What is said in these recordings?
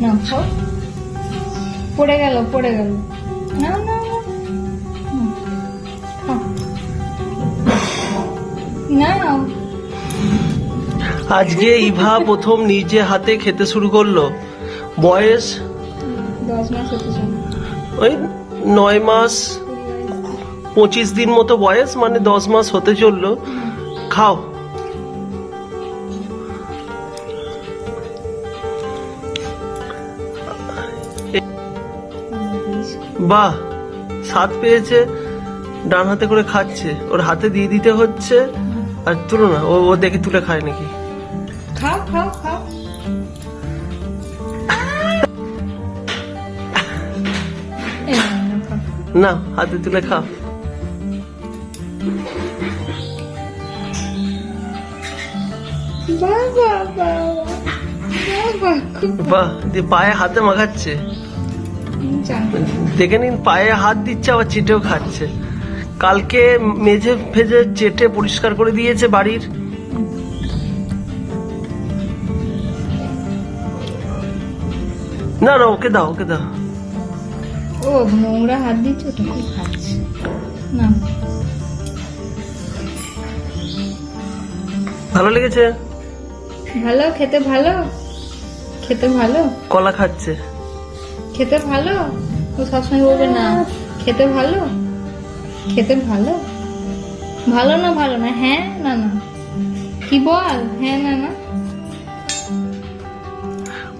না খাও। পড়ে গেল পড়ে গেল। না না আজকে ইভা প্রথম নিজে হাতে খেতে শুরু করল। বয়স? ওই নয় মাস পঁচিশ দিন মতো বয়স মানে দশ মাস হতে চলল। খাও। বাহ স্বাদ পেয়েছে ডান হাতে করে খাচ্ছে। ওর হাতে দিয়ে দিতে হচ্ছে আর তুলো না ও ও দেখে তুলে খায় নাকি? খাও খাও খাও। না হাতে তুলে খাও বাহ দিয়ে পায়ে হাতে মাখাচ্ছে। দেখে নিন পায়ে হাত দিচ্ছে আবার চেটেও খাচ্ছে। কালকে মেঝে ফেজে চেটে পরিষ্কার করে দিয়েছে বাড়ির। না না ওকে দাও ওকে দাও। ও নোংরা হাত দিচ্ছ ওটা খুব খাচ্ছে। না। ভালো লেগেছে? ভালো খেতে ভালো? খেতে ভালো? কলা খাচ্ছে। খেতে ভালো? ও সবসময় বলবে না। খেতে ভালো? খেতে ভালো? ভালো না ভালো না? হ্যাঁ না না। কি বল? হ্যাঁ না না।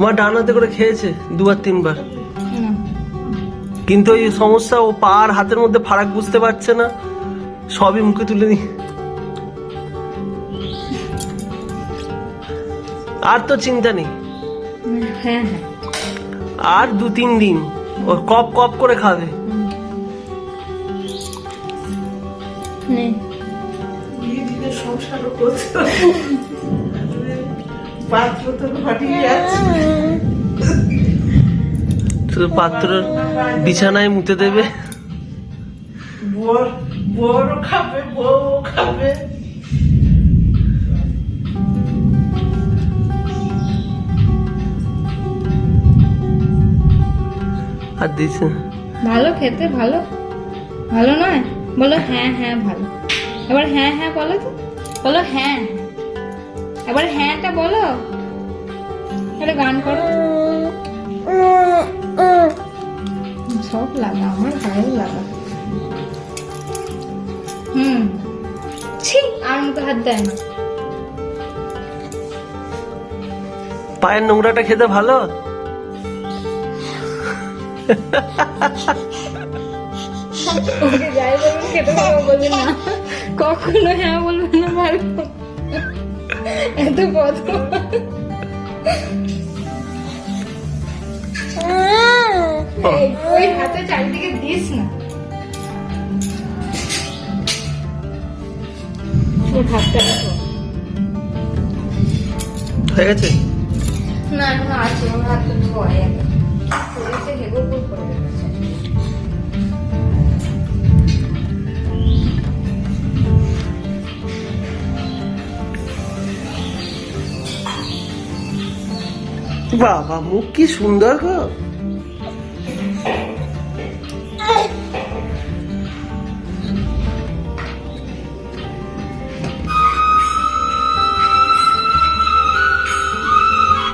মা ডান হাতে করে খেয়েছে দুবার তিনবার। কিন্তু ওই সমস্যা ও পা আর হাতের মধ্যে ফারাক বুঝতে পারছে না। সবই মুখে তুলে নি আর তো চিন্তা নেই। হ্যাঁ হ্যাঁ। আর দু তিন দিন। ও কপ কপ করে খাবে। নে। সংসারও করতে হবে। পাত্র তো শুধু পাত্র বিছানায় মুতে দেবে। বর বড় খাবে বউ খাবে। আর দিছে ভালো খেতে ভালো? ভালো নয়? বলো হ্যাঁ হ্যাঁ ভালো। এবার হ্যাঁ হ্যাঁ বলো তো। বলো হ্যাঁ। এবার হ্যাঁটা বলো। একটা গান করো। সব লাগা আমার ভালো লাগা। হুম। ছি আর মতো হাত দেয় না। পায়ের নোংরাটা খেতে ভালো? কখনো হ্যাঁ বলবে না পারব এত এই, ওই হাতে চারিদিকে দিস না। হয়ে গেছে? না এখন আছে ওর হাতটা ধোয় বাবা মুখ কি সুন্দর গো।